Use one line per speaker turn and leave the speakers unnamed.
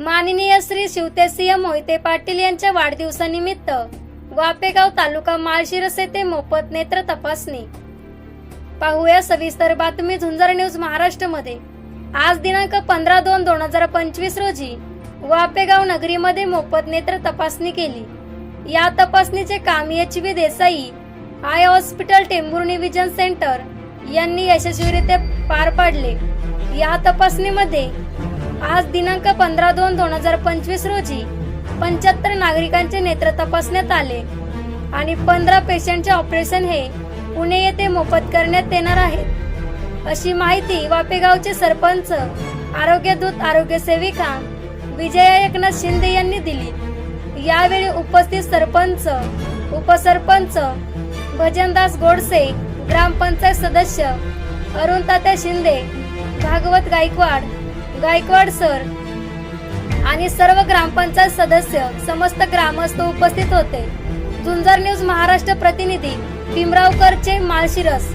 माननीय श्री शिवतेसिंह मोहिते पाटील यांच्या वाढदिवसानिमित्त वापेगाव तालुका माळशिरस येथे मोफत नेत्र तपासणी. पाहूया सविस्तर बातमी झुंजार न्यूज महाराष्ट्रमध्ये आज दिनांक पंधरा दोन दोन हजार पंचवीस रोजी वापेगाव नगरीमध्ये मोफत नेत्र तपासणी केली. या तपासणीचे काम H V Desai eye hospital Tembhurni vision centre यांनी यशस्वीरित्या पार पाडले. या तपासणीमध्ये आज दिनांक पंधरा दोन दोन हजार पंचवीस रोजी पंच्याहत्तर नागरिकांचे नेत्र तपासण्यात आले आणि पंधरा पेशंटचे ऑपरेशन हे पुणे येथे मोफत करण्यात येणार आहेत अशी माहिती वापेगावचे सरपंच आरोग्यदूत आरोग्य सेविका विजया एकनाथ शिंदे यांनी दिली. यावेळी उपस्थित सरपंच उपसरपंच भजनदास गोडसे ग्रामपंचायत सदस्य अरुण तात्या शिंदे भागवत गायकवाड गायकवाड सर आणि सर्व ग्रामपंचायत सदस्य समस्त ग्रामस्थ उपस्थित होते. झुंजार न्यूज महाराष्ट्र प्रतिनिधी भीमरावकरचे माळशिरस.